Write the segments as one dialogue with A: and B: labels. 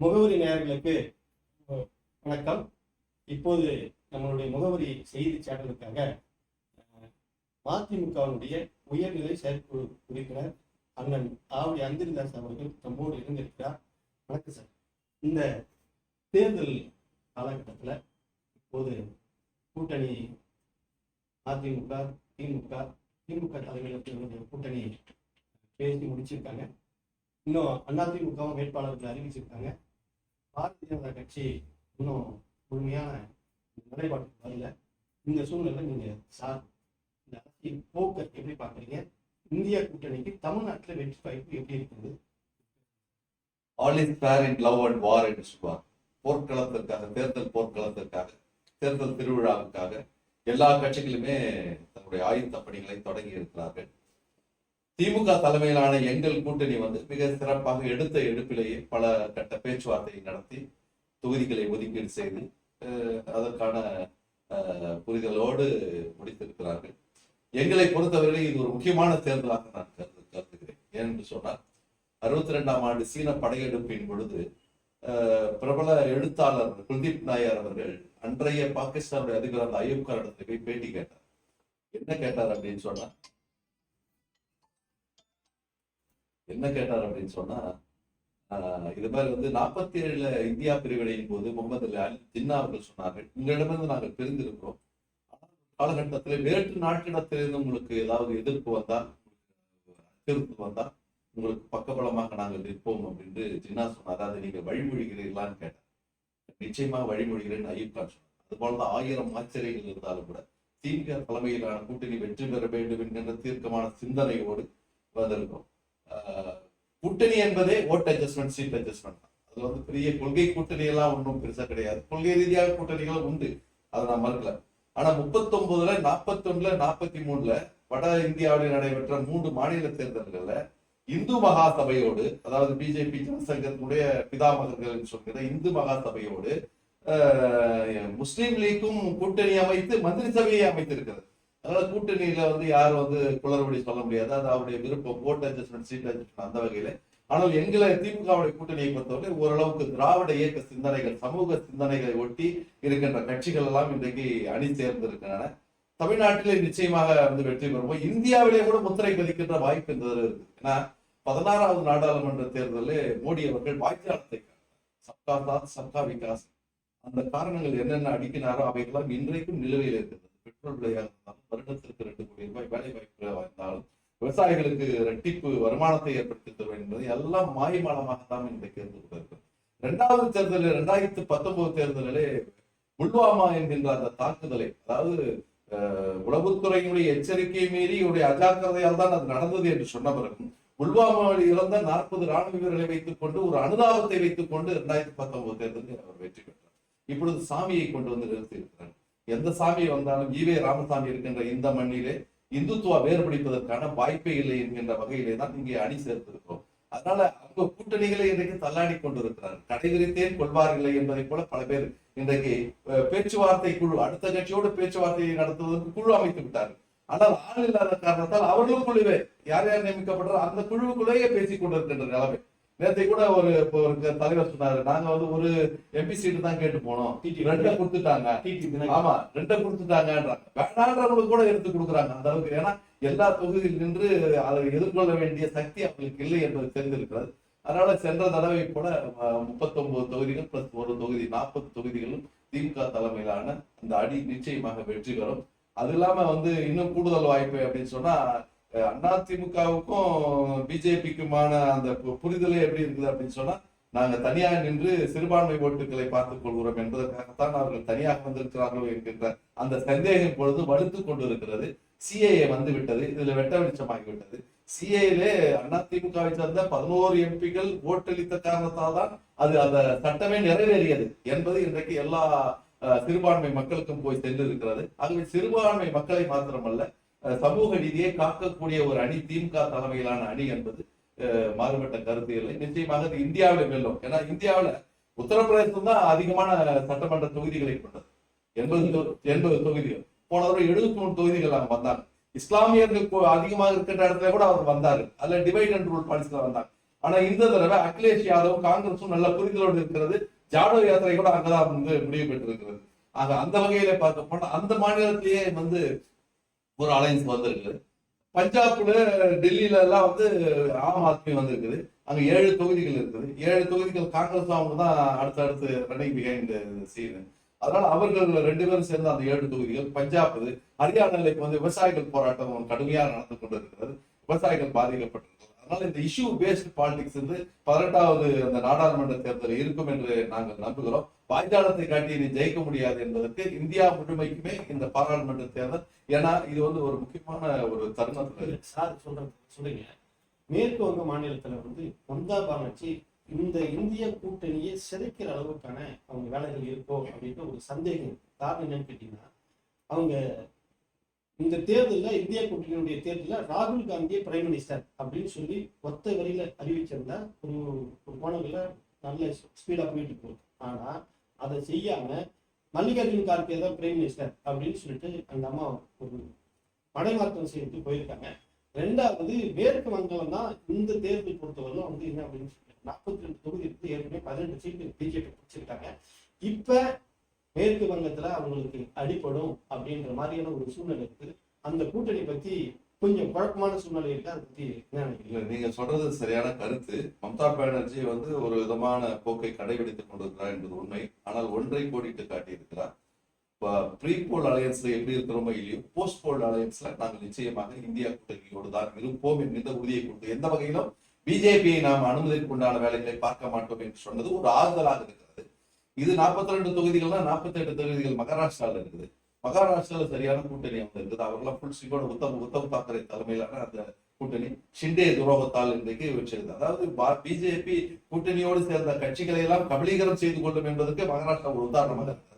A: முகவரி நேயர்களுக்கு வணக்கம். இப்போது நம்மளுடைய முகவரி செய்தி சேனலுக்காக மதிமுகவினுடைய உயர்நிலை செயற்குழு உறுப்பினர் அண்ணன் ஆவடி அந்திரிதாஸ் அவர்கள் நம்மோடு இருந்திருக்கிறார் வணக்கம் சார். இந்த தேர்தல் காலகட்டத்தில் இப்போது கூட்டணி அதிமுக திமுக திமுக தலைமையில் கூட்டணி பேசி முடிச்சிருக்காங்க. இன்னும் அதிமுகவும் வேட்பாளர்கள் அறிவிச்சிருக்காங்க. பாரதிய ஜனதா கட்சி இன்னும் முழுமையான நிலைப்பாடு வரல. இந்த சூழ்நிலை நீங்க சார் இந்த அரசியல் போக்கை எப்படி பார்க்குறீங்க? இந்திய கூட்டணிக்கு தமிழ்நாட்டில் வெற்றி வாய்ப்பு எப்படி இருக்குது?
B: All is fair in love and war என்று சொல்வார். போர்க்களத்திற்காக தேர்தல் போர்க்களத்திற்காக தேர்தல் திருவிழாவுக்காக எல்லா கட்சிகளுமே தன்னுடைய ஆயுத பணிகளை தொடங்கி இருக்கிறார்கள். திமுக தலைமையிலான எங்கள் கூட்டணி வந்து மிக சிறப்பாக எடுத்த எடுப்பிலேயே பல கட்ட பேச்சுவார்த்தையை நடத்தி தொகுதிகளை ஒதுக்கீடு செய்து அஹ், அதற்கான அஹ், புரிதலோடு முடித்திருக்கிறார்கள். எங்களை பொறுத்தவரை இது ஒரு முக்கியமான தேர்தலாக நான் கருது கருதுகிறேன். ஏனென்று சொன்னால் அறுபத்தி ரெண்டாம் ஆண்டு சீன படையெடுப்பின் பொழுது பிரபல எழுத்தாளர் குல்தீப் நாயர் அவர்கள் அன்றைய பாகிஸ்தானுடைய அதிபர் அந்த அயூப் போய் பேட்டி கேட்டார். என்ன கேட்டார் அப்படின்னு சொன்னா என்ன கேட்டார் அப்படின்னு சொன்னா ஆஹ், இது மாதிரி வந்து நாற்பத்தி ஏழுல இந்தியா பிரிவடையின் போது முகமது அலி ஜின்னா அவர்கள் சொன்னார்கள். உங்களிடமிருந்து நாங்கள் பிரிந்திருக்கிறோம் காலகட்டத்தில் வேற்று நாட்டிடத்திலிருந்து உங்களுக்கு ஏதாவது எதிர்ப்பு வந்தால் அச்சுறுத்தல் வந்தால் உங்களுக்கு பக்கபலமாக நாங்கள் நிற்போம் அப்படின்னு ஜின்னா சொன்னார். அதை நீங்க வழிமொழிகிறீர்களான்னு கேட்டார். நிச்சயமா வழிமொழிகிறேன் அய்யூப் கான் சொன்னார். அது போலதான் ஆயிரம் ஆச்சரியங்கள் இருந்தாலும் கூட திமுக தலைமையிலான கூட்டணி வெற்றி பெற வேண்டும் என்கின்ற தீர்க்கமான சிந்தனையோடு வந்திருக்கோம் கூட்டணி என்பதே ஓட் அட்ஜஸ்ட்மெண்ட் சீட் அட்ஜஸ்ட்மெண்ட் அது வந்து பெரிய கொள்கை கூட்டணி எல்லாம் ஒன்றும் பெருசா கிடையாது. கொள்கை ரீதியாக கூட்டணிகள் உண்டு. அதை நான் மறுக்கல. ஆனா முப்பத்தொன்பதுல நாற்பத்தொன்னுல நாற்பத்தி மூணுல வட இந்தியாவில் நடைபெற்ற மூன்று மாநில தேர்தல்கள்ல இந்து மகா சபையோடு அதாவது பிஜேபி ஜனசங்கத்தினுடைய பிதாமகர்கள் சொல்கிற இந்து மகா சபையோடு ஆஹ், முஸ்லீம் லீக்கும் கூட்டணி அமைத்து மந்திரி சபையை அமைத்திருக்கிறது. அதனால கூட்டணியில வந்து யாரும் வந்து குளறுபடி சொல்ல முடியாது. அது அவருடைய விருப்பம். ஓட்டு அட்ஜஸ்ட்மெண்ட் சீட் அட்ஜஸ்ட்மெண்ட் அந்த வகையில. ஆனால் எங்களை திமுகவுடைய கூட்டணியை பொறுத்தவரை ஓரளவுக்கு திராவிட இயக்க சிந்தனைகள் சமூக சிந்தனைகளை ஒட்டி இருக்கின்ற கட்சிகள் எல்லாம் இன்றைக்கு அணி சேர்ந்திருக்கின்றன. தமிழ்நாட்டிலே நிச்சயமாக வந்து வெற்றி பெறுவோம். இந்தியாவிலே கூட முத்திரை பதிக்கின்ற வாய்ப்பு இந்த தடவை இருக்கு ஏன்னா பதினாறாவது நாடாளுமன்ற தேர்தலில் மோடி அவர்கள் வாய்ச்சாளத்தை சப்கா சாத் சப்கா விகாஸ். அந்த காரணங்கள் என்னென்ன அடிக்கினாரோ அவைகளாம் இன்றைக்கும் நிலுவையில் இருக்கிறது பெட்ரோல் விலையாக இருந்தாலும் வருடத்திற்கு ரெண்டு கோடி ரூபாய் வேலை வாய்ப்பு இருந்தாலும் விவசாயிகளுக்கு இரட்டிப்பு வருமானத்தை ஏற்படுத்தி தருவேன் என்பது எல்லாம் மாயமாலமாகத்தான் இன்றைக்கு இருந்து இரண்டாவது தேர்தலில் இரண்டாயிரத்தி பத்தொன்பது தேர்தலிலே புல்வாமா என்கின்ற அந்த தாக்குதலை அதாவது உளவுத்துறையினுடைய எச்சரிக்கையை மீறி இவருடைய அஜாக்கிரதையால் தான் அது நடந்தது என்று சொன்ன பிறகும் புல்வாமாவில் இறந்த நாற்பது ராணுவ வீரர்களை வைத்துக் கொண்டு ஒரு அனுதாபத்தை வைத்துக் கொண்டு இரண்டாயிரத்தி பத்தொன்பது தேர்தலில் அவர் வெற்றி பெற்றார். இப்பொழுது சாமியை கொண்டு வந்து நிறுத்தியிருக்கிறார். எந்த சாமி வந்தாலும் ஈவே ராமசாமி இருக்கின்ற இந்த மண்ணிலே இந்துத்துவா வேறுபடிப்பதற்கான வாய்ப்பே இல்லை என்கின்ற வகையிலே தான் இங்கே அணி சேர்த்திருக்கிறோம். அதனால அவங்க கூட்டணிகளை இன்றைக்கு தள்ளாடி கொண்டிருக்கிறார் கடைவிரித்தேன் கொள்வார்கள் என்பதை போல பல பேர் இன்றைக்கு பேச்சுவார்த்தை குழு அடுத்த கட்சியோடு பேச்சுவார்த்தையை நடத்துவதற்கு குழு அமைத்து விட்டார்கள். ஆனால் ஆள் இல்லாத காரணத்தால் அவர்களும் குழுவே யார் யார் நியமிக்கப்படுறோ அந்த குழுவுக்குள்ளேயே பேசிக் கொண்டிருக்கின்ற நிலைமை. நேற்றை கூட ஒரு இப்போ ஒரு தலைவர் சொன்னாரு. நாங்க வந்து ஒரு எம்பி சீட்டு தான் கேட்டு போனோம். ரெண்டை கொடுத்துட்டாங்க.
A: டிடி
B: ஆமா ரெண்டை கொடுத்துட்டாங்கன்றாங்க வேணான்றவங்களுக்கு கூட எடுத்து கொடுக்குறாங்க. அந்த அளவுக்கு. ஏன்னா எல்லா தொகுதியில் நின்று அதை எதிர்கொள்ள வேண்டிய சக்தி அவங்களுக்கு இல்லை என்பது தெரிந்திருக்கிறது. அதனால சென்ற தடவை போல முப்பத்தி ஒன்பது தொகுதிகள் பிளஸ் ஒரு தொகுதி நாற்பது தொகுதிகளும் திமுக தலைமையிலான அந்த அடி நிச்சயமாக வெற்றி பெறும். அது இல்லாம வந்து இன்னும் கூடுதல் வாய்ப்பு அப்படின்னு சொன்னா அதிமுகவுக்கும் பிஜேபிக்குமான அந்த புரிதலே எப்படி இருக்குது அப்படின்னு சொன்னா நாங்க தனியாக நின்று சிறுபான்மை ஓட்டுகளை பார்த்துக் கொள்கிறோம் என்பதற்காகத்தான் அவர்கள் தனியாக வந்திருக்கிறார்களோ என்கின்ற அந்த சந்தேகம் பொழுது வலுத்துக் கொண்டிருக்கிறது. சிஏஏ வந்து விட்டது இதுல வெட்ட வெளிச்சமாகிவிட்டது. சிஏலே அதிமுகவை சேர்ந்த பதினோரு எம்பிகள் ஓட்டளித்த காரணத்தால் தான் அது அந்த சட்டமே நிறைவேறியது என்பது இன்றைக்கு எல்லா அஹ், சிறுபான்மை மக்களுக்கும் போய் சென்று இருக்கிறது ஆகவே சிறுபான்மை மக்களை மாத்திரமல்ல சமூக நீதியை காக்கக்கூடிய ஒரு அணி திமுக தலைமையிலான அணி என்பது மாறுபட்ட கருத்து இல்லை. நிச்சயமாக அது இந்தியாவில் வெல்லும். ஏன்னா இந்தியாவில் உத்தரப்பிரதேசம் தான் அதிகமான சட்டமன்ற தொகுதிகளை கொண்டது எண்பது எண்பது தொகுதிகள். போன தடவை எழுபத்தி மூணு தொகுதிகள் அவங்க வந்தாங்க. இஸ்லாமியர்கள் அதிகமாக இருக்கின்ற இடத்துல கூட அவர் வந்தாரு. அதுல டிவைட் அண்ட் ரூல் பாலிசில வந்தாங்க. ஆனா இந்த தடவை அகிலேஷ் யாதவ் காங்கிரஸும் நல்ல புரிதலோடு இருக்கிறது. ஜாடோ யாத்திரை கூட அங்கதான் வந்து முடிவு பெற்றிருக்கிறது. ஆக அந்த வகையில பார்க்க போனா அந்த மாநிலத்திலேயே வந்து ஒரு அலைன்ஸ் வந்திருக்கு பஞ்சாப்ல டெல்லியில எல்லாம் வந்து ஆம் ஆத்மி வந்திருக்குது. அங்க ஏழு தொகுதிகள் இருக்குது. ஏழு தொகுதிகள் காங்கிரஸ் அவங்க தான் அடுத்து அடுத்து ரன்னிங் பிஹைண்ட் சீன் அதனால அவர்கள் ரெண்டு பேரும் சேர்ந்து அந்த ஏழு தொகுதிகள் பஞ்சாப் இது ஹரியானால வந்து விவசாயிகள் போராட்டம் கடுமையாக நடந்து கொண்டு இருக்கிறது விவசாயிகள் பாதிக்கப்பட்டிருக்கிறது அதனால இந்த இஷ்யூ பேஸ்ட் பாலிடிக்ஸ் வந்து பதினெட்டாவது அந்த நாடாளுமன்ற தேர்தல் இருக்கும் என்று நாங்கள் நம்புகிறோம். பாய்ஜாலத்தை காட்டி இனி ஜெயிக்க முடியாது என்பதற்கு இந்தியா முழுமைக்குமே இந்த பாராளுமன்ற தேர்தல் ஏன்னா இது வந்து ஒரு முக்கியமான ஒரு தருணத்துல
A: சார் சொல்றது சொல்றீங்க. மேற்கு வங்க மாநிலத்துல வந்து மம்தா பானர்ஜி இந்த இந்திய கூட்டணியை சிதைக்கிற அளவுக்கான அவங்க வேலைகள் இருக்கோ அப்படின்ற ஒரு சந்தேகம் காரணம் என்னன்னு கேட்டீங்கன்னா அவங்க இந்த தேர்தலில் இந்திய கூட்டணியுடைய தேர்தலில் ராகுல் காந்தியை பிரைம் மினிஸ்டர் அப்படின்னு சொல்லி ஒத்த வரியில அறிவிச்சிருந்தா ஒரு ஒரு கோணங்கள்ல நல்ல ஸ்பீடாக போயிட்டு போகும் ஆனால் அதை செய்யாம மல்லிகார்ஜுன் கார்கே தான் பிரைம் மினிஸ்டர் அப்படின்னு சொல்லிட்டு அந்த அம்மா ஒரு படைமாற்றம் செய்துட்டு போயிருக்காங்க. ரெண்டாவது மேற்கு வங்கம் தான் இந்த தேர்தல் பொறுத்தவரை வந்து என்ன அப்படின்னு சொல்லி நாற்பத்தி ரெண்டு தொகுதி இருக்கு ஏற்கனவே பதினெட்டு சீட்டு பிஜேபி பிடிச்சிருக்காங்க. இப்ப மேற்கு வங்கத்துல அவங்களுக்கு அடிப்படும் அப்படின்ற மாதிரியான ஒரு சூழ்நிலை இருக்குது. அந்த கூட்டணி பத்தி கொஞ்சம் குழப்பமான சூழ்நிலை இருக்கு? அதை பத்தி என்ன
B: இல்ல நீங்க சொல்றது சரியான கருத்து. மம்தா பானர்ஜி வந்து ஒரு விதமான போக்கை கடைபிடித்துக் கொண்டிருக்கிறார் என்பது உண்மை. ஆனால் ஒன்றை கோடிட்டு காட்டியிருக்கிறார். ப்ரீ போல் அலையன்ஸ்ல எப்படி இருக்கிறோமோ இல்லையோ போஸ்ட் போல் அலையன்ஸ்ல நாங்கள் நிச்சயமாக இந்தியா கூட்டணியோடு தான் இருப்போம் என்கின்ற உறுதியை கொடுத்து எந்த வகையிலும் பிஜேபியை நாம் அனுமதிக்கு உண்டான வேலைகளை பார்க்க மாட்டோம் என்று சொன்னது ஒரு ஆறுதலாக இருக்கிறது. இது 42 ரெண்டு தொகுதிகள்னா 48 எட்டு தொகுதிகள் மகாராஷ்டிரால இருக்குது. மகாராஷ்டிரால சரியான கூட்டணி அவங்க இருக்குது. அவர்களாம் ஃபுல் சிங்கோட உத்தம் உத்தம் தாக்கரே தலைமையிலான அந்த கூட்டணி. ஷிண்டே துரோகத்தால் இன்றைக்கு வெற்றியது அதாவது பிஜேபி கூட்டணியோடு சேர்ந்த கட்சிகளை எல்லாம் கபலீகரம் செய்து கொள்ளும் என்பதற்கு மகாராஷ்டிரா ஒரு உதாரணமாக இருக்கிறது.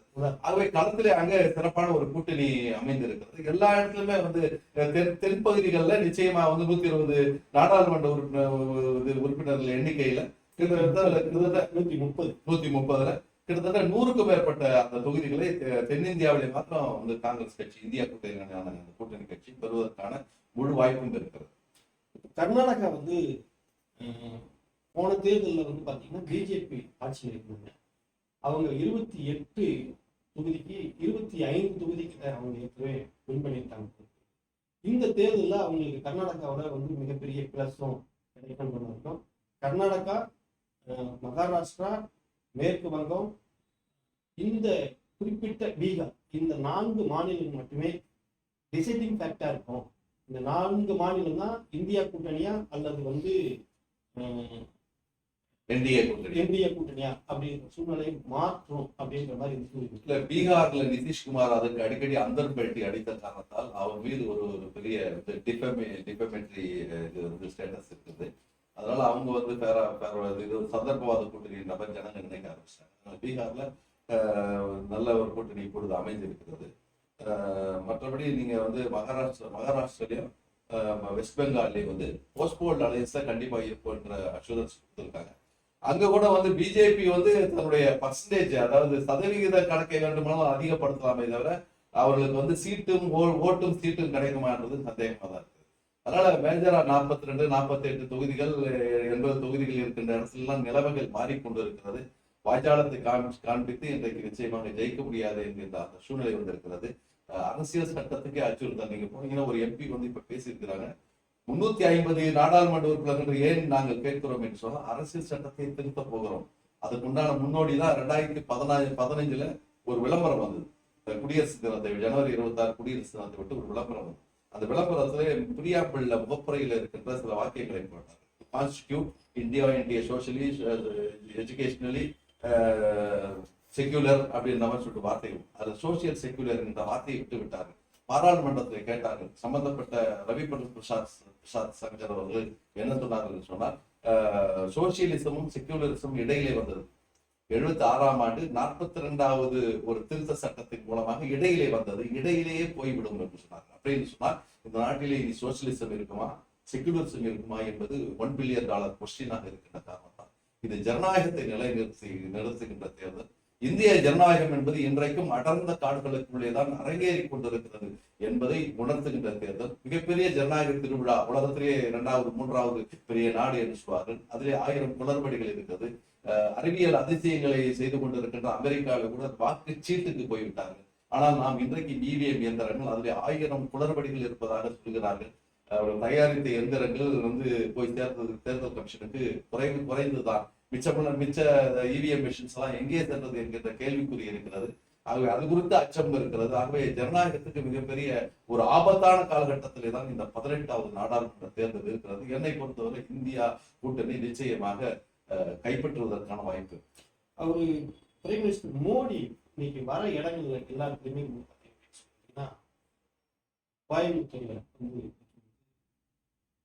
B: ஆகவே களத்திலே அங்க சிறப்பான ஒரு கூட்டணி அமைந்திருக்கிறது. எல்லா இடத்துலயுமே வந்து தென் தென்பகுதிகளில் நிச்சயமா வந்து நூத்தி இருபது நாடாளுமன்ற உறுப்பினர் உறுப்பினர்கள் எண்ணிக்கையில கிட்டத்தட்ட கிட்டத்தட்ட
A: நூத்தி முப்பது.
B: நூத்தி முப்பதுல கிட்டத்தட்ட நூறுக்கும் மேற்பட்ட அந்த தொகுதிகளை தெ- தென்னிந்தியாவிலே மாத்திரம் வந்து காங்கிரஸ் கட்சி இந்தியா கூட்டணியான அந்த கூட்டணி கட்சி பெறுவதற்கான முழு வாய்ப்பும் இருக்கிறது.
A: கர்நாடகா வந்து போன தேர்தலில் வந்து பார்த்தீங்கன்னா பிஜேபி ஆட்சியில் இருந்தாங்க அவங்க இருபத்தி எட்டு தொகுதிக்கு இருபத்தி ஐந்து தொகுதிக்கு அவங்க ஏற்கனவே வின் பண்ணியிருக்காங்க. இந்த தேர்தலில் அவங்களுக்கு கர்நாடகாவில் வந்து மிகப்பெரிய பிளஸும் இருக்கும் கர்நாடகா மகாராஷ்டிரா மேற்கு வங்கம் இந்த குறிப்பிட்ட பீகார் இந்த நான்கு மாநிலங்கள் மட்டுமே டிசைடிங் ஃபேக்டா இருக்கும். இந்த நான்கு மாநிலம் தான் இந்தியா கூட்டணியா அல்லது வந்து
B: என்டிஏ கூட்டணி.
A: இந்திய கூட்டணியா அப்படின்ற சூழ்நிலையை மாற்றும் அப்படின்ற மாதிரி.
B: இல்ல பீகார்ல நிதிஷ்குமார் அதற்கு அடிக்கடி அந்தர் பேட்டி அடித்த காரணத்தால் அவர் மீது ஒரு ஒரு பெரிய டிஃபமெட்ரி இது வந்து ஸ்டேட்டஸ் இருக்குது. அதனால அவங்க வந்து பேர இது சந்தர்ப்பவாத கூட்டணி நபர் ஜனங்க நினைக்க ஆரம்பிச்சாங்க பீகார்ல நல்ல ஒரு கூட்டணி இப்பொழுது அமைந்திருக்கிறது மற்றபடி நீங்க வந்து மகாராஷ்டிரா மகாராஷ்டிராலையும் வெஸ்ட் பெங்கால்லையும் வந்து போஸ்ட்போல்ட் அலையன்ஸ் கண்டிப்பா இருப்போன்ற அஷூரன்ஸ் கொடுத்துருக்காங்க. அங்க கூட வந்து பிஜேபி வந்து தன்னுடைய பர்சன்டேஜ் அதாவது சதவிகித கணக்கை வேண்டுமானாலும் அதிகப்படுத்தலாமே தவிர அவர்களுக்கு வந்து சீட்டும் ஓ- ஓட்டும் சீட்டும் கிடைக்குமான்றது சந்தேகமா தான் இருக்கு. அதனால மேஜரா நாற்பத்தி ரெண்டு நாற்பத்தி எட்டு தொகுதிகள் எண்பது தொகுதிகள் இருக்கின்ற இடத்துல எல்லாம் நிலைமைகள் மாறிக்கொண்டு இருக்கிறது வாய்ச்சாளத்தை காண்பி காண்பித்து இன்றைக்கு நிச்சயமாக ஜெயிக்க முடியாது என்கின்ற அந்த சூழ்நிலை வந்திருக்கிறது. அரசியல் சட்டத்துக்கே அச்சுறுத்தல் நீங்க போனீங்கன்னா ஒரு எம்பி வந்து இப்ப பேசியிருக்கிறாங்க. முன்னூத்தி ஐம்பது நாடாளுமன்ற உறுப்பினர்கள் ஏன் நாங்கள் கேட்கிறோம் என்று சொன்னால் அரசியல் சட்டத்தை திருத்த போகிறோம். அதுக்குண்டான முன்னோடி தான் ரெண்டாயிரத்தி பதினாறு பதினஞ்சுல ஒரு விளம்பரம் வந்தது. குடியரசு தினத்தை ஜனவரி இருபத்தாறு குடியரசு தினத்தை விட்டு ஒரு விளம்பரம் வந்தது. அந்த விளம்பரத்திலே பிரியாம்பிள்ள முகப்புறையில் இருக்கின்ற சில வாக்கியங்களை போட்டார். கான்ஸ்டியூட் இந்தியா இந்திய சோஷியலி எஜுகேஷனலி செக்யூலர் அப்படின்னு நம்ம சொல்லிட்டு வார்த்தை அது சோசியல் செக்யூலர் என்ற வார்த்தையை விட்டு விட்டார்கள் பாராளுமன்றத்தில் கேட்டார்கள் சம்பந்தப்பட்ட ரவிபண்டர் பிரசாத் பிரசாத் சங்கர் அவர்கள் என்ன சொன்னார்கள் சொன்னால் uh, சோசியலிசமும் செக்யூலரிசமும் இடையிலே வந்தது. எழுபத்தி ஆறாம் ஆண்டு நாற்பத்தி ரெண்டாவது ஒரு திருத்த சட்டத்தின் மூலமாக இடையிலே வந்தது. இடையிலேயே போய்விடும் என்று சொன்னாங்க அப்படின்னு சொன்னால் இந்த நாட்டிலே இனி சோசியலிசம் இருக்குமா? செக்யூலரிசம் இருக்குமா என்பது ஒன் பில்லியன் டாலர் கொஸ்டினாக இருக்கின்ற காரணம் தான். இது ஜனநாயகத்தை நிலைநிறுத்தி நிறுத்துகின்ற தேர்தல். இந்திய ஜனநாயகம் என்பது இன்றைக்கும் அடர்ந்த காடுகளுக்குள்ளே தான் அரங்கேறி கொண்டிருக்கிறது என்பதை உணர்த்துகின்ற தேர்தல். மிகப்பெரிய ஜனநாயக திருவிழா உலகத்திலேயே இரண்டாவது மூன்றாவது பெரிய நாடு என்று சொல்வார்கள். அதிலே ஆயிரம் குளறுபடிகள் இருக்கிறது. அஹ் அறிவியல் அதிசயங்களை செய்து கொண்டிருக்கின்ற அமெரிக்காவில் கூட வாக்கு சீட்டுக்கு போய்விட்டார்கள். ஆனால் நாம் இன்றைக்கு இவிஎம் இயந்திரங்கள் அதிலே ஆயிரம் குளறுபடிகள் இருப்பதாக சொல்கிறார்கள். அவர் தயாரித்த எந்திரங்கள் வந்து போய் சேர்ந்தது தேர்தல் கமிஷனுக்கு குறைந்து குறைந்துதான். மிச்ச மிச்ச இவிஎம் மிஷின்ஸ் எல்லாம் எங்கே சென்றது என்கின்ற கேள்விக்குறி இருக்கிறது. ஆகவே அது குறித்து அச்சம் இருக்கிறது. ஆகவே ஜனநாயகத்துக்கு மிகப்பெரிய ஒரு ஆபத்தான காலகட்டத்திலே தான் இந்த பதினெட்டாவது நாடாளுமன்ற தேர்தல் இருக்கிறது. என்னை பொறுத்தவரை இந்தியா கூட்டணி நிச்சயமாக அஹ், கைப்பற்றுவதற்கான வாய்ப்பு.
A: அவரு பிரைம் மினிஸ்டர் மோடி இன்னைக்கு வர இடங்கள்ல எல்லாருக்குமே கோயம்புத்தூர்ல வந்து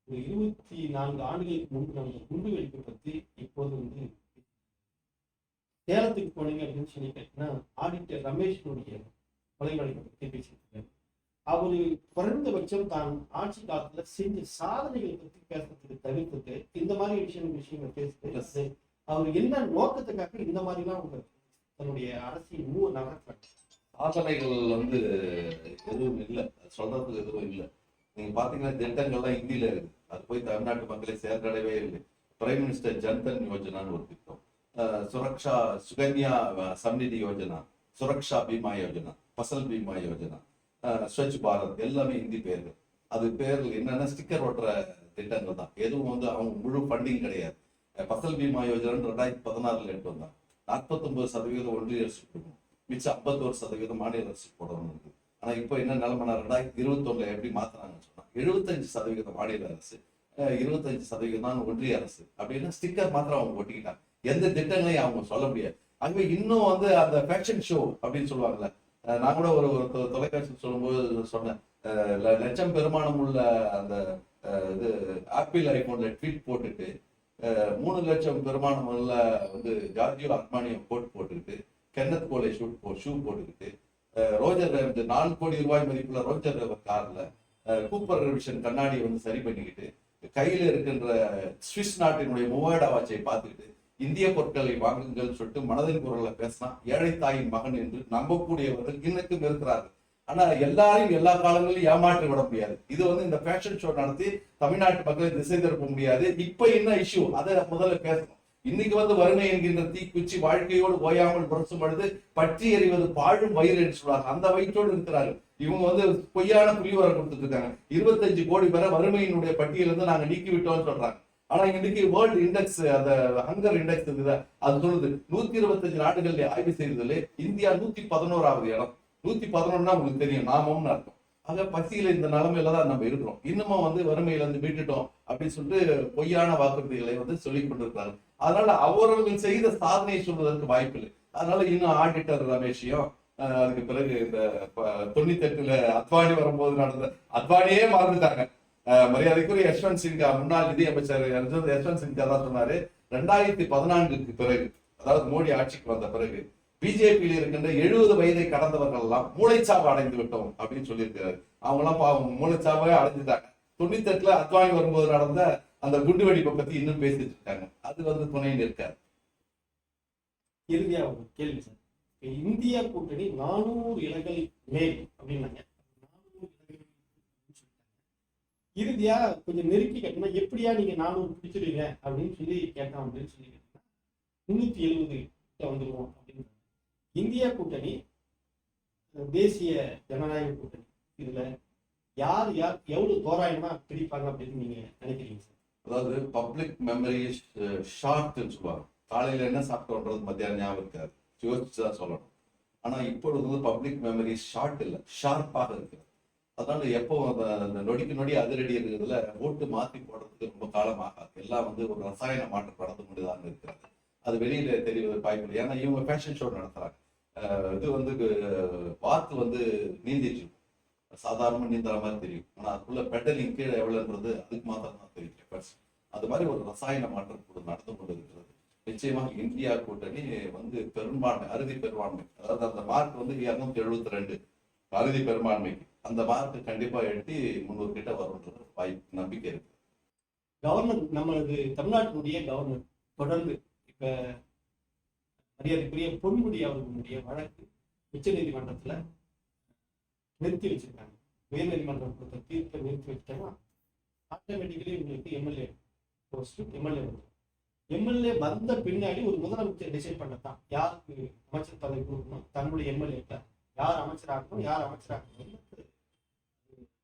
A: ஒரு இருபத்தி நான்கு ஆண்டுகளுக்கு முன்பு நடந்த குண்டு வெடிப்பு பத்தி இப்போது வந்து சேலத்துக்கு போனீங்க அப்படின்னு சொல்லி கேட்டீங்கன்னா ஆடிட்டர் ரமேஷனுடைய கொலை வழக்கை பத்தி பேசியிருக்காரு. அவரு குறைந்தபட்சம் தான் ஆட்சி காலத்துல செஞ்ச சாதனைகளை பத்தி பேசுறதுக்கு தவிர்த்துட்டு இந்த மாதிரி விஷயம் விஷயங்கள் பேசுறது அவர் என்ன நோக்கத்துக்காக இந்த மாதிரிலாம் அவங்க தன்னுடைய அரசியல் மூ நகர்த்தாங்க
B: சாதனைகள் வந்து எதுவும் இல்லை. சொல்றதுக்கு எதுவும் இல்லை. நீங்க பாத்தீங்கன்னா திட்டங்கள்லாம் ஹிந்தியில இருக்கு. அது போய் தமிழ்நாட்டு மக்களை சேர்ந்தடையவே இல்லை. பிரைம் மினிஸ்டர் ஜன்தன் யோஜனான்னு ஒரு திட்டம். சுரக்ஷா சுகன்யா சம்நிதி யோஜனா சுரக்ஷா பீமா யோஜனா பசல் பீமா யோஜனா ஸ்வச் பாரத் எல்லாமே ஹிந்தி பேர்கள். அது பேர்கள் என்னன்னா ஸ்டிக்கர் ஒட்டுற திட்டங்கள் தான். எதுவும் வந்து அவங்க முழு ஃபண்டிங் கிடையாது. பசல் பீமா யோஜனா ரெண்டாயிரத்தி பதினாறுல எடுத்து வந்தாங்க. நாற்பத்தொன்பது சதவீதம் ஒன்றிய அரசு கொடுக்கணும். மிச்சம் ஐம்பத்தோரு சதவீதம் மாநில அரசு போடணும். ஆனா இப்போ என்ன நிலைமை ரெண்டாயிரத்தி இருபத்தொன்னுல எப்படி மாத்துறாங்கன்னு சொன்னா எழுபத்தஞ்சு சதவீதம் மாநில அரசு இருபத்தஞ்சு சதவீதம் தான் ஒன்றிய அரசு அப்படின்னா ஸ்டிக்கர் மாத்திரம் அவங்க ஒட்டிக்கிட்டாங்க. எந்த திட்டங்களையும் அவங்க சொல்ல முடியாது. ஆகவே இன்னும் வந்து அந்த ஃபேஷன் ஷோ அப்படின்னு சொல்லுவாங்கல்ல நான் கூட ஒரு ஒரு தொலைக்காட்சி சொல்லும்போது சொன்னேன். லட்சம் பெருமானம் உள்ள அந்த இது ஆப்பிள் ஐபோன்ல ட்வீட் போட்டுட்டு மூணு லட்சம் பெருமானம் உள்ள வந்து ஜார்ஜியோ அர்மானியோ கோட் போட்டுக்கிட்டு கென்னத் கோலை ஷூட் போ ஷூ போட்டுக்கிட்டு ரோஜர் இந்த நாலு கோடி ரூபாய் மதிப்புள்ள ரோஜர் கார்ல கூப்பர் ரிவிஷன் கண்ணாடியை வந்து சரி பண்ணிக்கிட்டு கையில இருக்கின்ற சுவிஸ் நாட்டினுடைய மூவேடா வாட்சை பார்த்துக்கிட்டு இந்திய பொருட்களை வாங்குங்கள் சொல்லிட்டு மனதின் குரல்ல பேசினா ஏழை தாயின் மகன் என்று நம்பக்கூடியவர்கள் இன்னுக்கும் இருக்கிறார்கள். ஆனா எல்லாரையும் எல்லா காலங்களிலும் ஏமாற்றி விட முடியாது. இது வந்து இந்த ஃபேஷன் ஷோ நடத்தி தமிழ்நாட்டு மக்களை திசை திருப்ப முடியாது. இப்ப என்ன இஷ்யூ அதை முதல்ல பேசணும். இன்னைக்கு வந்து வறுமை என்கின்ற தீக்குச்சி வாழ்க்கையோடு ஓயாமல் முரசும் பொழுது பற்றி எறிவது பாழும் வயிறு என்று சொல்றாங்க. அந்த வயிற்றோடு இருக்கிறார்கள் இவங்க வந்து பொய்யான புள்ளிவரம் கொடுத்துட்டு இருக்காங்க இருபத்தஞ்சு கோடி பேரை வறுமையினுடைய பட்டியலிருந்து நாங்க நீக்கி விட்டோம்னு சொல்றாங்க. ஆனா இன்னைக்கு வேர்ல்டு இண்டெக்ஸ் அந்த ஹங்கர் இண்டெக்ஸ் இருக்குதா? அது சொல்லுது நூத்தி இருபத்தஞ்சு நாடுகளில் ஆய்வு செய்ததுல இந்தியா நூத்தி பதினோராவது இடம். நூத்தி பதினொன்னா உங்களுக்கு தெரியும் நாமம்னு அர்த்தம். ஆக பசியில இந்த நிலைமையில தான் நம்ம இருக்கிறோம். இன்னமும் வந்து வறுமையில இருந்து மீட்டுட்டோம் அப்படின்னு சொல்லிட்டு பொய்யான வாக்குறுதிகளை வந்து சொல்லிக் கொண்டிருக்கிறாங்க அதனால அவர்கள் செய்த சாதனையை சொல்வதற்கு வாய்ப்பு இல்லை அதனால இன்னும் ஆடிட்டர் ரமேஷையும் அதுக்கு பிறகு இந்த தொண்ணூத்தி எட்டுல அத்வானி வரும்போது நடந்த அத்வானியே மறந்துட்டாங்க. மரியாதைக்குரிய யஷ்வந்த் சின்ஹா முன்னாள் நிதியமைச்சர் யஷ்வந்த் சின்ஹா தான் சொன்னாரு ரெண்டாயிரத்தி பதினான்குக்கு பிறகு அதாவது மோடி ஆட்சிக்கு வந்த பிறகு பிஜேபியில் இருக்கின்ற எழுபது வயதை கடந்தவர்கள் எல்லாம் மூளைச்சாவு அடைந்து விட்டோம் அப்படின்னு சொல்லியிருக்கிறாரு. அவங்க எல்லாம் பாவம் மூளைச்சாவே அடைஞ்சிட்டாங்க. தொண்ணூத்தி எட்டுல அத்வானி வரும்போது நடந்த அந்த குண்டு வெடிப்பை பத்தி இன்னும் பேசிட்டு இருக்காங்க. அது வந்து துணை நிற்காது
A: இறுதியா ஒரு கேள்வி சார். இந்தியா கூட்டணி நானூறு இடங்கள் மேல் அப்படின்னாங்க. நானூறு இறுதியா கொஞ்சம் நெருக்கி கேட்டோம்னா எப்படியா நீங்க நானூறு பிடிச்சிருவீங்க அப்படின்னு சொல்லி கேட்டோம் அப்படின்னு சொல்லி கேட்டீங்கன்னா முன்னூத்தி எழுபது கிட்ட வந்துருவோம் அப்படின்னு இந்தியா கூட்டணி தேசிய ஜனநாயக கூட்டணி இதுல யார் யார் எவ்வளவு தோராயமா பிடிப்பாங்க அப்படின்னு நீங்க நினைக்கிறீங்க சார்?
B: அதாவது பப்ளிக் மெமரி ஷார்ட்னு சொல்லுவாங்க. காலையில என்ன சாப்பிட்டோன்றது மத்தியானம் ஞாபகம் இருக்காது. யோசிச்சு தான் சொல்லணும். ஆனா இப்பொழுது வந்து பப்ளிக் மெமரி ஷார்ட் இல்லை ஷார்ப்பாக இருக்கிறது அதனால எப்போ அந்த நொடிக்கு நொடி அதிரடி இருக்கிறதுல ஓட்டு மாற்றி போடுறதுக்கு ரொம்ப காலமாகாது. எல்லாம் வந்து ஒரு ரசாயன மாற்றம் நடந்து கொண்டுதான் இருக்கிறது. அது வெளியில தெரிவது வாய்ப்பு ஏன்னா இவங்க ஃபேஷன் ஷோ நடத்துறாங்க. இது வந்து வாத்து வந்து நீந்திட்டு இருக்கும் சாதாரணமாக நீந்துற மாதிரி தெரியும். ஆனால் அதுக்குள்ள பெடலிங் கீழே எவ்வளவுன்றது அதுக்கு மாத்திரம் தான் தெரியும் But அது மாதிரி ஒரு ரசாயன மாற்றம் கூட நடந்து கொண்டு இருக்கிறது நிச்சயமாக இந்தியா கூட்டணி வந்து பெரும்பான்மை அறுதி பெரும்பான்மை. அதாவது அந்த மார்க் வந்து இருநூத்தி எழுபத்தி ரெண்டு அறுதி பெரும்பான்மைக்கு. அந்த மார்க் கண்டிப்பா எட்டி முன்னூறு கிட்ட வரும்ன்றது வாய்ப்பு நம்பிக்கை இருக்கு.
A: கவர்னர் நம்மளது தமிழ்நாட்டினுடைய கவர்னர் தொடர்ந்து இப்ப மரியாதைக்குரிய பொன்முடி அவர்களுடைய வழக்கு உச்ச நீதிமன்றத்துல நிறுத்தி வச்சிருக்காங்க. உயர்நீதிமன்றம் கொடுத்த தீர்ப்பை நிறுத்தி வச்சிட்டாங்க ஆட்டோமேட்டிக்கலி உங்களுக்கு எம்எல்ஏ போஸ்ட் எம்எல்ஏ வந்து எம்எல்ஏ வந்த பின்னாடி ஒரு முதலமைச்சர் டிசைட் பண்ணத்தான். யாருக்கு அமைச்சர் பதவி கொடுக்கணும்? தன்னுடைய எம்எல்ஏ யார் அமைச்சராகணும் யார் அமைச்சராகணும்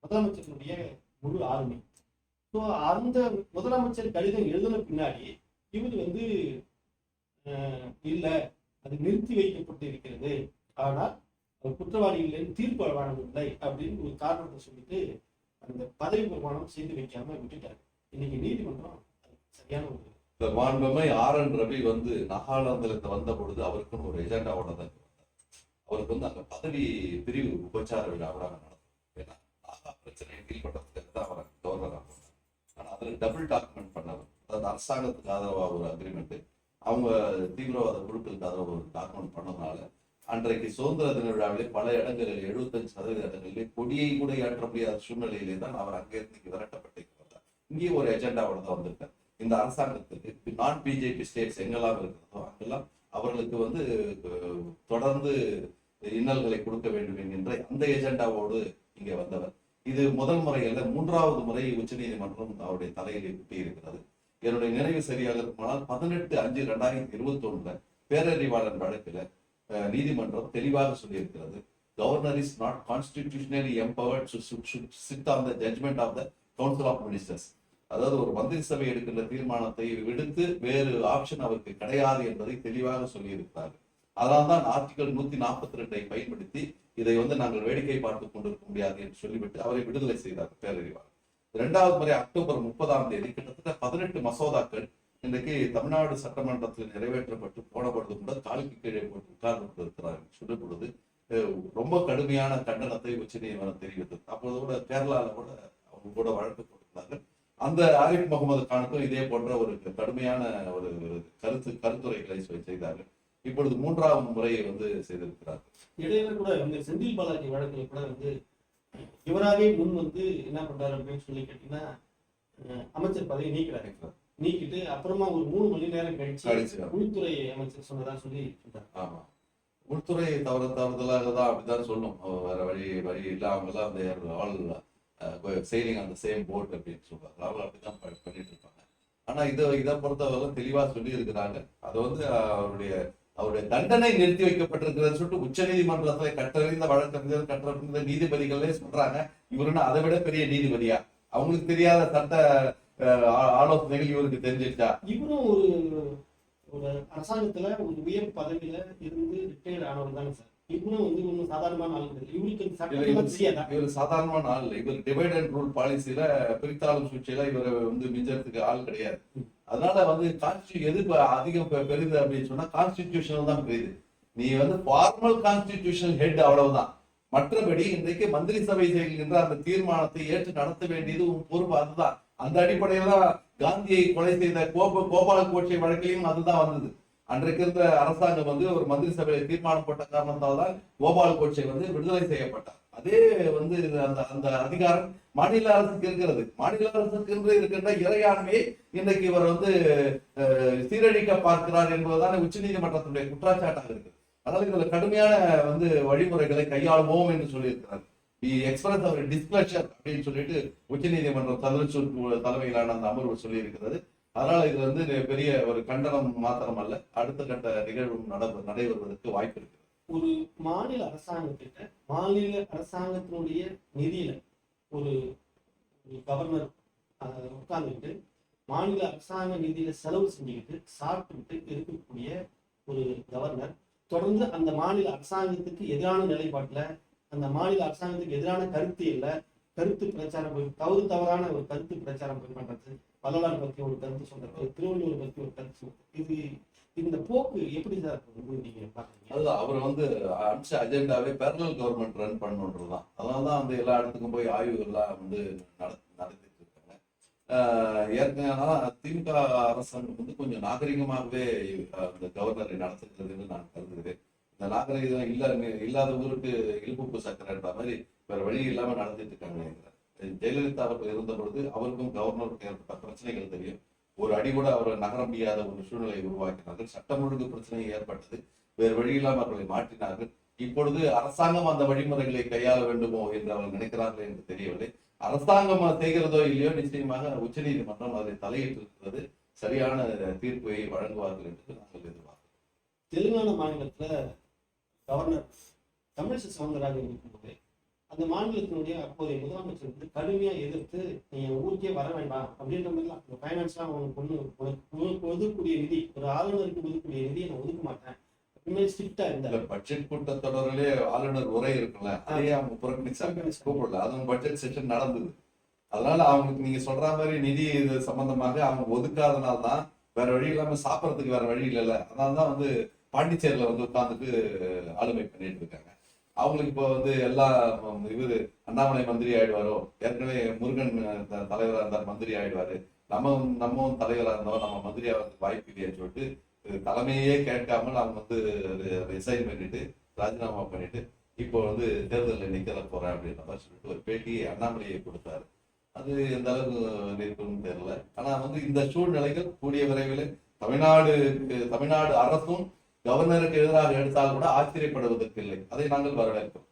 A: முதலமைச்சருடைய முழு ஆளுமை. ஸோ அந்த முதலமைச்சர் கடிதம் எழுதின பின்னாடி இவர் வந்து இல்லை இல்ல அது நிறுத்தி வைக்கப்பட்டு இருக்கிறது. ஆனால் அவர் குற்றவாளி இல்லைன்னு தீர்ப்பு வழங்கவில்லை அப்படின்னு ஒரு காரணத்தை சொல்லிட்டு அந்த பதவி பிரமாணம் செய்து வைக்காம விட்டுட்டாரு. இன்னைக்கு நீதிமன்றம் சரியான ஒரு
B: இந்த மாண்புமை ஆர் என் ரவி வந்து நாகாலாந்திலிருந்து வந்த பொழுது அவருக்குன்னு ஒரு எஜெண்டாவோட தான் அவருக்கு வந்து அந்த பதவி பிரிவு உபச்சார விழாவோட நடக்கும். ஏன்னா நாகா பிரச்சனையை டீல் தான் அவரை கவர்னராக ஆனால் அதில் டபுள் டாக்குமெண்ட் பண்ணவர். அதாவது அரசாங்கத்துக்கு ஆதரவாக ஒரு அக்ரிமெண்ட் அவங்க தீவிரவாத குழுக்களுக்கு ஆதரவாக ஒரு டாக்குமெண்ட் பண்ணதுனால அன்றைக்கு சுதந்திர தின விழாவிலே பல இடங்களில் எழுபத்தஞ்சு சதவீத இடங்களிலே கொடியை கூட ஏற்ற முடியாத சூழ்நிலையிலே தான் அவர் அங்கிருந்து இங்கு விரட்டப்பட்டு வந்தார். இங்கேயும் ஒரு எஜெண்டாவோட தான் வந்திருக்கார். இந்த அரசாங்கத்துக்கு நான் பிஜேபி ஸ்டேட்ஸ் எங்கெல்லாம் இருக்கிறதோ அங்கெல்லாம் அவர்களுக்கு வந்து தொடர்ந்து இன்னல்களை கொடுக்க வேண்டும் என்கின்ற அந்த எஜெண்டாவோடு இங்கே வந்தவர். இது முதல் முறையில் மூன்றாவது முறை உச்சநீதிமன்றம் அவருடைய தலையில் இருக்கிறது என்னுடைய நினைவு சரியாக இருக்குமானால் பதினெட்டு அஞ்சு ரெண்டாயிரத்தி இருபத்தி ஒண்ணுல பேரறிவாளன் வழக்கில் நீதிமன்றம் தெளிவாக சொல்லியிருக்கிறது. Governor is not constitutionally empowered sit on the judgment of the council of ministers அதாவது ஒரு மந்திரி சபை எடுக்கின்ற தீர்மானத்தை விடுத்து வேறு ஆப்ஷன் அவருக்கு கிடையாது என்பதை தெளிவாக சொல்லியிருக்கிறார்கள் அதனால்தான் ஆர்டிகல் நூத்தி நாற்பத்தி ரெண்டை பயன்படுத்தி இதை வந்து நாங்கள் வேடிக்கை பார்த்துக் கொண்டிருக்க முடியாது என்று சொல்லிவிட்டு அவரை விடுதலை செய்தார் பேரறிவார் இரண்டாவது முறை அக்டோபர் முப்பதாம் தேதி கிட்டத்தட்ட பதினெட்டு மசோதாக்கள் இன்றைக்கு தமிழ்நாடு சட்டமன்றத்தில் நிறைவேற்றப்பட்டு போடப்படுவது கூட காலுக்கு கீழே போட்டு உட்கார்ந்து கொண்டிருக்கிறார் என்று சொல்லும் பொழுது ரொம்ப கடுமையான கண்டனத்தை உச்சநீதிமன்றம் தெரிவித்தது. அப்போது கூட கேரளால கூட அவங்க கூட வழக்கு போட்டிருந்தார்கள். அந்த ஆரிஃப் முகமது கானுக்கும் இதே போன்ற ஒரு கடுமையான ஒரு கருத்து கருத்துரைகளை செய்- செய்தார்கள். இப்பொழுது மூன்றாவது முறையை வந்து செய்திருக்கிறார்
A: இடையில கூட வந்து செந்தில் பாலாஜி வழக்குல கூட வந்து இவராகவே முன் வந்து என்ன பண்றாரு? அப்படின்னு சொல்லி கேட்டீங்கன்னா அமைச்சர் பதவி நீக்கிறாரு நீக்கிட்டு அப்புறமா ஒரு மூணு மணி நேரம் கழிச்சு. உள்துறை அமைச்சர் சொன்னதா சொல்லி
B: ஆமா. உள்துறை தவறு தவறுதலாக தான் அப்படிதான் சொல்லும் வேற வழி வழி இல்ல அவங்க எல்லாம் அந்த ஆல் செயலிங் அந்த சேம் போட் அப்படின்னு சொல்றாங்க. அவங்க அப்படிதான் பண்ணிட்டு இருப்பாங்க. ஆனா இதை இதை பொறுத்தவரை தெளிவா சொல்லி இருக்கிறாங்க அது வந்து அவருடைய அவருடைய தண்டனை நிறுத்தி வைக்கப்பட்டிருக்கிறதுன்னு சொல்லிட்டு உச்ச நீதிமன்றத்துல கற்றறிந்த வழக்கறிஞர் கற்றறிந்த நீதிபதிகளே சொல்றாங்க. இவருன்னு அதை விட பெரிய நீதிபதியா? அவங்களுக்கு தெரியாத சட்ட ஆலோசனைகள் இவருக்கு தெரிஞ்சிருச்சா?
A: இவரும் ஒரு ஒரு அரசாங்கத்துல ஒரு உயர் பதவியில இருந்து ரிட்டையர்ட் ஆனவர் தானே சார். இவரும் வந்து ஒன்றும் சாதாரணமான ஆள் கிடையாது இவருக்கு
B: இவர் சாதாரணமான ஆள் இல்ல. இவர் டிவைட் அண்ட் ரூல் பாலிசியில பிரித்தாளும் சூழ்ச்சியில இவர் வந்து மிஞ்சறதுக்கு ஆள் கிடையாது. அதனால வந்து கான்ஸ்டியூ எது அதிகம் பெரிது அப்படின்னு சொன்னா கான்ஸ்டிடியூஷனல் தான் பெரிது. நீ வந்து ஃபார்மல் கான்ஸ்டிடியூஷனல் ஹெட் அவ்வளவுதான். மற்றபடி இன்றைக்கு மந்திரி சபை செய்கின்ற அந்த தீர்மானத்தை ஏற்று நடத்த வேண்டியது உன் பொறுப்பு அதுதான். அந்த அடிப்படையில தான் காந்தியை கொலை செய்த கோப கோபால கோட்சை வழக்கிலையும் அதுதான் வந்தது. அன்றைக்கு இருந்த அரசாங்கம் வந்து ஒரு மந்திரி சபையில தீர்மானம் போட்ட காரணத்தால் தான் கோபால் கோட்சை வந்து விடுதலை செய்யப்பட்டார். அதே வந்து அந்த அந்த அதிகாரம் மாநில அரசுக்கு இருக்கிறது. மாநில அரசுக்கு என்று இருக்கின்ற இறையாண்மையை இன்றைக்கு இவர் வந்து சீரழிக்க பார்க்கிறார் என்பதுதான் உச்சநீதிமன்றத்தினுடைய குற்றச்சாட்டாக இருக்கு அதனால இதுல கடுமையான வந்து வழிமுறைகளை கையாளுவோம் என்று சொல்லியிருக்கிறார். எக்ஸ்பிரஸ் அவர் டிஸ்பிளஷர் அப்படின்னு சொல்லிட்டு உச்சநீதிமன்றம் தலைமை தலைமையிலான அந்த அமர்வு சொல்லியிருக்கிறது. அதனால இது வந்து பெரிய ஒரு கண்டனம் மாத்திரம் அல்ல அடுத்த கட்ட நிகழ்வும் நட நடைபெறுவதற்கு வாய்ப்பு இருக்கு.
A: ஒரு மாநில அரசாங்கத்திட்ட மாநில அரசாங்கத்தினுடைய நிதியில ஒரு ஒரு கவர்னர் உட்கார்ந்துட்டு மாநில அரசாங்க நிதியில செலவு செஞ்சுக்கிட்டு சாப்பிட்டுக்கிட்டு இருக்கக்கூடிய ஒரு கவர்னர் தொடர்ந்து அந்த மாநில அரசாங்கத்துக்கு எதிரான நிலைப்பாட்டுல அந்த மாநில அரசாங்கத்துக்கு எதிரான கருத்து இல்லை. கருத்து பிரச்சாரம் போய் தவறு தவறான ஒரு கருத்து பிரச்சாரம் போய் பண்றது. வள்ளலார் பத்தி ஒரு கருத்து சொல்றது திருவள்ளுவர் பத்தி ஒரு கருத்து சொல்றது. இது இந்த போக்கு எப்படி சார் நீங்க பாக்குறீங்க?
B: அதுதான் அவர் வந்து அமிச்ச அஜெண்டாவே பேரலல் கவர்மெண்ட் ரன் பண்ணுன்றதுதான். அதனால தான் வந்து எல்லா இடத்துக்கும் போய் ஆய்வுகள்லாம் வந்து நட- நடத்திட்டு இருக்காங்க. ஏற்கனவே திமுக அரசாங்கம் வந்து கொஞ்சம் நாகரிகமாகவே அந்த கவர்னரை நடத்துகிறதுன்னு நான் கருதுகிறேன். இந்த நாகரிகம் இல்ல இல்லாத ஊருக்கு இழுப்புப்பு சக்கரைன்ற மாதிரி வேற வழி இல்லாம நடந்துட்டு இருக்காங்க. ஜெயலலிதா அவர்கள் இருந்த பொழுது அவருக்கும் கவர்னருக்கும் ஏற்பட்ட பிரச்சனைகள் தெரியும். ஒரு அடி கூட அவர் நகர முடியாத ஒரு சூழ்நிலையை உருவாக்கினார்கள். சட்டம் ஒழுங்கு பிரச்சனை ஏற்பட்டது. வேறு வழியில்லாமல் அவர்களை மாற்றினார்கள். இப்பொழுது அரசாங்கம் அந்த வழிமுறைகளை கையாள வேண்டுமோ என்று அவர்கள் நினைக்கிறார்கள் என்று தெரியவில்லை. அரசாங்கம் செய்கிறதோ இல்லையோ நிச்சயமாக உச்சநீதிமன்றம் அதை தலையிட்டு இருக்கிறது சரியான தீர்ப்பை வழங்குவார்கள் என்று நாங்கள் எதிர்பார்க்கிறோம்.
A: தெலுங்கானா மாநிலத்துல கவர்னர் தமிழிசை சவுந்தரராஜன் இருக்கும்போது அந்த மாநிலத்தினுடைய அப்போதைய முதலமைச்சர் வந்து கடுமையா எதிர்த்து நீ என் ஊருக்கே வர வேண்டாம் அப்படின்ற மாதிரிலாம் இந்த ஃபைனான்ஸ்லாம் உனக்கு ஒண்ணு உனக்கு ஒதுக்கக்கூடிய நிதி ஒரு ஆளுநருக்கு ஒதுக்கக்கூடிய நிதியை நான் ஒதுக்க மாட்டேன். அப்படின்னு ஸ்ட்ரிக்டா
B: இந்த
A: இருந்தார்
B: பட்ஜெட் கூட்டத்தொடரிலே ஆளுநர் உரை இருக்குல்ல அதையே அவங்க புறக்கணிச்சாங்க. கூப்பிடல அதுவும் பட்ஜெட் செஷன் நடந்தது. அதனால அவங்களுக்கு நீங்க சொல்ற மாதிரி நிதி இது சம்பந்தமாக அவங்க ஒதுக்காதனால தான் வேற வழி இல்லாம சாப்பிடறதுக்கு வேற வழி இல்லைல்ல. அதனால தான் வந்து பாண்டிச்சேரியில் வந்து உட்காந்துட்டு ஆளுமை பண்ணிட்டு இருக்காங்க. அவங்களுக்கு இப்போ வந்து எல்லா இவரு அண்ணாமலை மந்திரி ஆயிடுவாரோ? ஏற்கனவே முருகன் தலைவராக இருந்தார் மந்திரி ஆயிடுவாரு. நம்ம நம்ம தலைவராக இருந்தோம் நம்ம மந்திரி ஆகிறதுக்கு வாய்ப்பு இல்லையான்னு சொல்லிட்டு தலைமையே கேட்காமல் அவங்க வந்து ரிசைன் பண்ணிட்டு ராஜினாமா பண்ணிட்டு இப்போ வந்து தேர்தலில் நிக்கல போறேன் அப்படின்ற மாதிரி சொல்லிட்டு ஒரு பேட்டியை அண்ணாமலையை கொடுத்தாரு. அது எந்த அளவுக்கு இருக்குன்னு தெரியல. ஆனா வந்து இந்த சூழ்நிலைகள் கூடிய விரைவில் தமிழ்நாடு தமிழ்நாடு அரசும் கவர்னருக்கு எதிராக எடுத்தால் கூட ஆச்சரியப்படுவதற்கு இல்லை. அதை நாங்கள் வரவேற்கிறோம்.